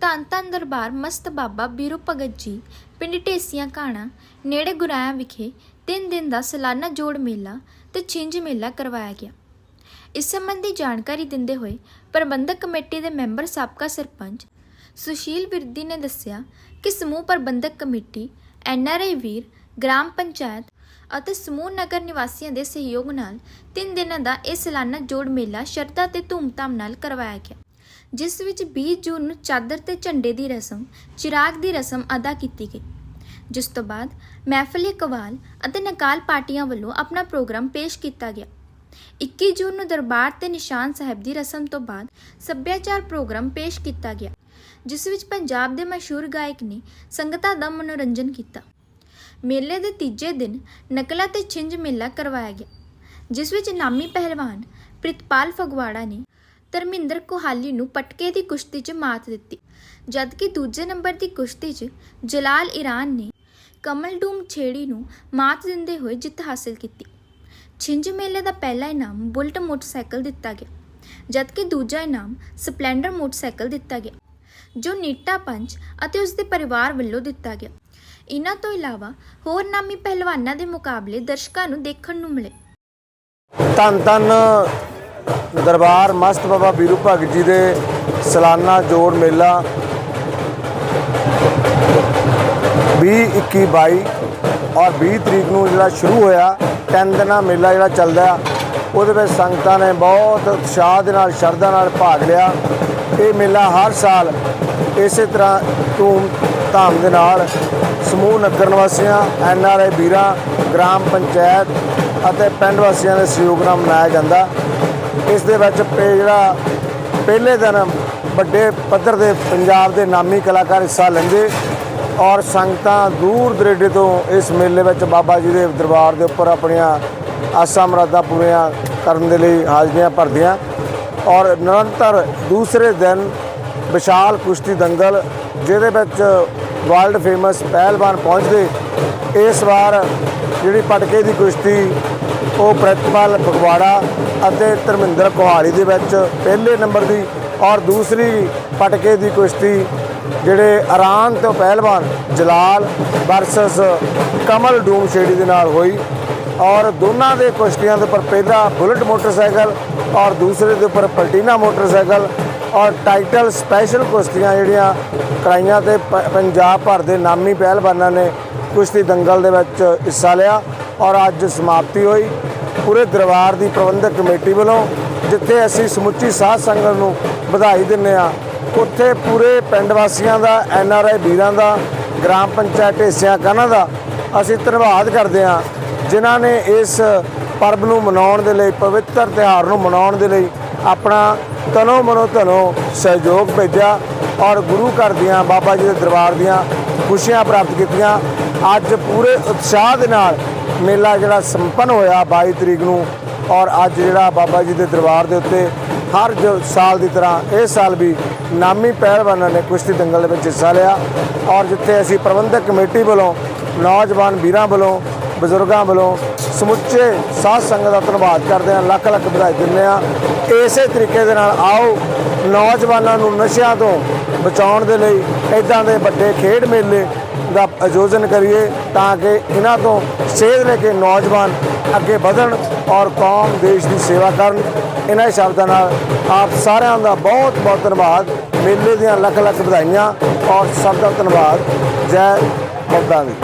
ਧੰਨ ਧੰਨ ਦਰਬਾਰ ਮਸਤ ਬਾਬਾ ਬੀਰੂ ਭਗਤ ਜੀ, ਪਿੰਡ ਢੇਸੀਆਂ ਕਾਣਾ, ਨੇੜੇ ਗੁਰਾਇਆ ਵਿਖੇ ਤਿੰਨ ਦਿਨ ਦਾ ਸਾਲਾਨਾ ਜੋੜ ਮੇਲਾ ਤੇ ਛਿੰਝ ਮੇਲਾ ਕਰਵਾਇਆ ਗਿਆ। ਇਸ ਸੰਬੰਧੀ ਜਾਣਕਾਰੀ ਦਿੰਦੇ ਹੋਏ ਪ੍ਰਬੰਧਕ ਕਮੇਟੀ ਦੇ ਮੈਂਬਰ ਸਾਬਕਾ ਸਰਪੰਚ ਸੁਸ਼ੀਲ ਵਿਰਦੀ ਨੇ ਦੱਸਿਆ ਕਿ ਸਮੂਹ ਪ੍ਰਬੰਧਕ ਕਮੇਟੀ ਐਨਆਰਆਈ ਵੀਰ, ਗ੍ਰਾਮ ਪੰਚਾਇਤ ਅਤੇ ਸਮੂਹ ਨਗਰ ਨਿਵਾਸੀਆਂ ਦੇ ਸਹਿਯੋਗ ਨਾਲ ਤਿੰਨ ਦਿਨਾਂ ਦਾ ਇਹ ਸਾਲਾਨਾ ਜੋੜ ਮੇਲਾ ਸ਼ਰਧਾ ਤੇ ਧੂਮਧਾਮ ਨਾਲ ਕਰਵਾਇਆ ਗਿਆ। ਜਿਸ ਵਿੱਚ 20 ਜੂਨ ਨੂੰ ਚਾਦਰ ਤੇ ਝੰਡੇ ਦੀ ਰਸਮ, ਚਿਰਾਗ ਦੀ ਰਸਮ ਅਦਾ ਕੀਤੀ ਗਈ। ਜਿਸ ਤੋਂ ਬਾਅਦ ਮਹਿਫਲੇ ਕਵਾਲ ਅਤੇ ਨਕਾਲ ਪਾਰਟੀਆਂ ਵੱਲੋਂ ਆਪਣਾ ਪ੍ਰੋਗਰਾਮ ਪੇਸ਼ ਕੀਤਾ ਗਿਆ। 21 ਜੂਨ ਨੂੰ ਦਰਬਾਰ ਤੇ ਨਿਸ਼ਾਨ ਸਾਹਿਬ ਦੀ ਰਸਮ ਤੋਂ ਬਾਅਦ ਸੱਭਿਆਚਾਰ ਪ੍ਰੋਗਰਾਮ ਪੇਸ਼ ਕੀਤਾ ਗਿਆ, ਜਿਸ ਵਿੱਚ ਪੰਜਾਬ ਦੇ ਮਸ਼ਹੂਰ ਗਾਇਕ ਨੇ ਸੰਗਤਾਂ ਦਾ ਮਨੋਰੰਜਨ ਕੀਤਾ। ਮੇਲੇ ਦੇ ਤੀਜੇ ਦਿਨ ਨਕਲਾ ਤੇ ਛਿੰਝ ਮੇਲਾ ਕਰਵਾਇਆ ਗਿਆ, ਜਿਸ ਵਿੱਚ ਨਾਮੀ ਪਹਿਲਵਾਨ ਪ੍ਰਿਤਪਾਲ ਫਗਵਾੜਾ ਨੇ ਧਰਮਿੰਦਰ ਕੋਹਾਲੀ ਨੂੰ ਪਟਕੇ ਦੀ ਕੁਸ਼ਤੀ 'ਚ ਮਾਤ ਦਿੱਤੀ। ਜਦਕਿ ਦੂਜੇ ਨੰਬਰ ਦੀ ਕੁਸ਼ਤੀ 'ਚ ਜਲਾਲ ਇਰਾਨ ਨੇ ਕਮਲਡੂਮ ਛੇੜੀ ਨੂੰ ਮਾਤ ਦਿੰਦੇ ਹੋਏ ਜਿੱਤ ਹਾਸਲ ਕੀਤੀ। ਛਿੰਝ ਮੇਲੇ ਦਾ ਪਹਿਲਾ ਇਨਾਮ ਬੁਲਟ ਮੋਟਰਸਾਈਕਲ ਦਿੱਤਾ ਗਿਆ, ਜਦਕਿ ਦੂਜਾ ਇਨਾਮ ਸਪਲੈਂਡਰ ਮੋਟਰਸਾਈਕਲ ਦਿੱਤਾ ਗਿਆ, ਜੋ ਨੀਟਾ ਪੰਚ ਅਤੇ ਉਸ ਦੇ ਪਰਿਵਾਰ ਵੱਲੋਂ ਦਿੱਤਾ ਗਿਆ। ਇਹਨਾਂ ਤੋਂ ਇਲਾਵਾ ਹੋਰ ਨਾਮੀ ਪਹਿਲਵਾਨਾਂ ਦੇ ਮੁਕਾਬਲੇ ਦਰਸ਼ਕਾਂ ਨੂੰ ਦੇਖਣ ਨੂੰ ਮਿਲੇ। ਧੰਨ ਧੰਨ ਦਰਬਾਰ ਮਸਤ ਬਾਬਾ ਵੀਰੂ ਭਗਤ ਜੀ ਦੇ ਸਾਲਾਨਾ ਜੋੜ ਮੇਲਾ 20 21 22 ਔਰ 20 ਤਰੀਕ ਨੂੰ ਜਿਹੜਾ ਸ਼ੁਰੂ ਹੋਇਆ ਤਿੰਨ ਦਿਨਾਂ ਮੇਲਾ ਜਿਹੜਾ ਚੱਲਦਾ ਆ, ਉਹਦੇ ਵਿੱਚ ਸੰਗਤਾਂ ਨੇ ਬਹੁਤ ਉਤਸ਼ਾਹ ਦੇ ਨਾਲ ਸ਼ਰਧਾ ਨਾਲ ਭਾਗ ਲਿਆ। ਇਹ ਮੇਲਾ ਹਰ ਸਾਲ ਇਸੇ ਤਰ੍ਹਾਂ ਧੂਮ ਧਾਮ ਦੇ ਨਾਲ ਸਮੂਹ ਨਗਰ ਨਿਵਾਸੀਆਂ ਐਨ ਆਰ ਆਈ ਵੀਰਾਂ ਗ੍ਰਾਮ ਪੰਚਾਇਤ ਅਤੇ ਪਿੰਡ ਵਾਸੀਆਂ ਦੇ ਸਹਿਯੋਗ ਨਾਲ ਮਨਾਇਆ ਜਾਂਦਾ। ਇਸ ਦੇ ਵਿੱਚ ਪੇ- ਜਿਹੜਾ ਪਹਿਲੇ ਦਿਨ ਵੱਡੇ ਪੱਧਰ ਦੇ ਪੰਜਾਬ ਦੇ ਨਾਮੀ ਕਲਾਕਾਰ ਹਿੱਸਾ ਲੈਂਦੇ ਔਰ ਸੰਗਤਾਂ ਦੂਰ ਦਰੇਡੇ ਤੋਂ ਇਸ ਮੇਲੇ ਵਿੱਚ ਬਾਬਾ ਜੀ ਦੇ ਦਰਬਾਰ ਦੇ ਉੱਪਰ ਆਪਣੀਆਂ ਆਸਾਂ ਮਰਾਦਾਂ ਪੂਰੀਆਂ ਕਰਨ ਦੇ ਲਈ ਹਾਜ਼ਰੀਆਂ ਭਰਦੀਆਂ ਔਰ ਨਿਰੰਤਰ ਦੂਸਰੇ ਦਿਨ ਵਿਸ਼ਾਲ ਕੁਸ਼ਤੀ ਦੰਗਲ ਜਿਹਦੇ ਵਿੱਚ ਵਰਲਡ ਫੇਮਸ ਪਹਿਲਵਾਨ ਪਹੁੰਚਦੇ, ਇਸ ਵਾਰ ਜਿਹੜੀ ਪਟਕੇ ਦੀ ਕੁਸ਼ਤੀ ਉਹ ਪ੍ਰਤਪਾਲ ਫਗਵਾੜਾ ਅਤੇ ਧਰਮਿੰਦਰ ਕੁਹਾੜੀ ਦੇ ਵਿੱਚ ਪਹਿਲੇ ਨੰਬਰ ਦੀ ਔਰ ਦੂਸਰੀ ਪਟਕੇ ਦੀ ਕੁਸ਼ਤੀ ਜਿਹੜੇ ਇਰਾਨ ਤੋਂ ਪਹਿਲਵਾਨ ਜਲਾਲ ਵਰਸਸ ਕਮਲ ਡੂਮ ਛੇੜੀ ਦੇ ਨਾਲ ਹੋਈ ਔਰ ਦੋਨਾਂ ਦੇ ਕੁਸ਼ਤੀਆਂ ਦੇ ਉੱਪਰ ਪਹਿਲਾ ਬੁਲਟ ਮੋਟਰਸਾਈਕਲ ਔਰ ਦੂਸਰੇ ਦੇ ਉੱਪਰ ਪਲਟੀਨਾ ਮੋਟਰਸਾਈਕਲ ਔਰ ਟਾਈਟਲ ਸਪੈਸ਼ਲ ਕੁਸ਼ਤੀਆਂ ਜਿਹੜੀਆਂ ਕਰਾਈਆਂ ਤੇ ਪ- ਪੰਜਾਬ ਭਰ ਦੇ ਨਾਮੀ ਪਹਿਲਵਾਨਾਂ ਨੇ ਕੁਸ਼ਤੀ ਦੰਗਲ ਦੇ ਵਿੱਚ ਹਿੱਸਾ ਲਿਆ ਔਰ ਅੱਜ ਸਮਾਪਤੀ ਹੋਈ। ਪੂਰੇ ਦਰਬਾਰ ਦੀ ਪ੍ਰਬੰਧਕ ਕਮੇਟੀ ਵੱਲੋਂ ਜਿੱਥੇ ਅਸੀਂ ਸਮੁੱਚੀ ਸਾਧ ਸੰਗਤ ਨੂੰ ਵਧਾਈ ਦਿੰਨੇ ਆ ਉੱਥੇ ਪੂਰੇ ਪਿੰਡ ਵਾਸੀਆਂ ਦਾ, ਐਨ ਆਰ ਆਈ ਵੀਰਾਂ ਦਾ, ਗ੍ਰਾਮ ਪੰਚਾਇਤ ਹਿੱਸਿਆਂ ਕਾਨਾਂ ਦਾ ਅਸੀਂ ਧੰਨਵਾਦ ਕਰਦੇ ਹਾਂ, ਜਿਨ੍ਹਾਂ ਨੇ ਇਸ ਪਰਬ ਨੂੰ ਮਨਾਉਣ ਦੇ ਲਈ, ਪਵਿੱਤਰ ਤਿਉਹਾਰ ਨੂੰ ਮਨਾਉਣ ਦੇ ਲਈ ਆਪਣਾ ਤਨੋ ਮਨੋ ਧਨੋ ਸਹਿਯੋਗ ਭੇਜਿਆ ਔਰ ਗੁਰੂ ਘਰ ਦੀਆਂ, ਬਾਬਾ ਜੀ ਦੇ ਦਰਬਾਰ ਦੀਆਂ ਖੁਸ਼ੀਆਂ ਪ੍ਰਾਪਤ ਕੀਤੀਆਂ। ਅੱਜ ਪੂਰੇ ਉਤਸ਼ਾਹ ਦੇ ਨਾਲ ਮੇਲਾ ਜਿਹੜਾ ਸੰਪੰਨ ਹੋਇਆ 22 ਤਰੀਕ ਨੂੰ ਔਰ ਅੱਜ ਜਿਹੜਾ ਬਾਬਾ ਜੀ ਦੇ ਦਰਬਾਰ ਦੇ ਉੱਤੇ ਹਰ ਜੋ ਸਾਲ ਦੀ ਤਰ੍ਹਾਂ ਇਸ ਸਾਲ ਵੀ ਨਾਮੀ ਪਹਿਲਵਾਨਾਂ ਨੇ ਕੁਸ਼ਤੀ ਦੰਗਲ ਦੇ ਵਿੱਚ ਹਿੱਸਾ ਲਿਆ ਔਰ ਜਿੱਥੇ ਅਸੀਂ ਪ੍ਰਬੰਧਕ ਕਮੇਟੀ ਵੱਲੋਂ, ਨੌਜਵਾਨ ਵੀਰਾਂ ਵੱਲੋਂ, ਬਜ਼ੁਰਗਾਂ ਵੱਲੋਂ ਸਮੁੱਚੇ ਸਾਧ ਸੰਗਤ ਦਾ ਧੰਨਵਾਦ ਕਰਦੇ ਹਾਂ, ਲੱਖ ਲੱਖ ਵਧਾਈ ਦਿੰਦੇ ਹਾਂ। ਇਸੇ ਤਰੀਕੇ ਦੇ ਨਾਲ ਆਓ, ਨੌਜਵਾਨਾਂ ਨੂੰ ਨਸ਼ਿਆਂ ਤੋਂ ਬਚਾਉਣ ਦੇ ਲਈ ਇਦਾਂ ਦੇ ਵੱਡੇ ਖੇਡ ਮੇਲੇ ਦਾ ਆਯੋਜਨ ਕਰੀਏ ਤਾਂ ਕਿ ਇਹਨਾਂ ਤੋਂ ਸੇਧ ਲੈ ਕੇ ਨੌਜਵਾਨ ਅੱਗੇ ਵਧਣ ਔਰ ਕੌਮ ਦੇਸ਼ ਦੀ ਸੇਵਾ ਕਰਨ। ਇਹਨਾਂ ਸ਼ਬਦਾਂ ਨਾਲ ਆਪ ਸਾਰਿਆਂ ਦਾ ਬਹੁਤ ਬਹੁਤ ਧੰਨਵਾਦ। ਮੇਲੇ ਦੀਆਂ ਲੱਖ ਲੱਖ ਵਧਾਈਆਂ ਔਰ ਸਭ ਦਾ ਧੰਨਵਾਦ। ਜੈ ਬਾਬਾ ਦੀ।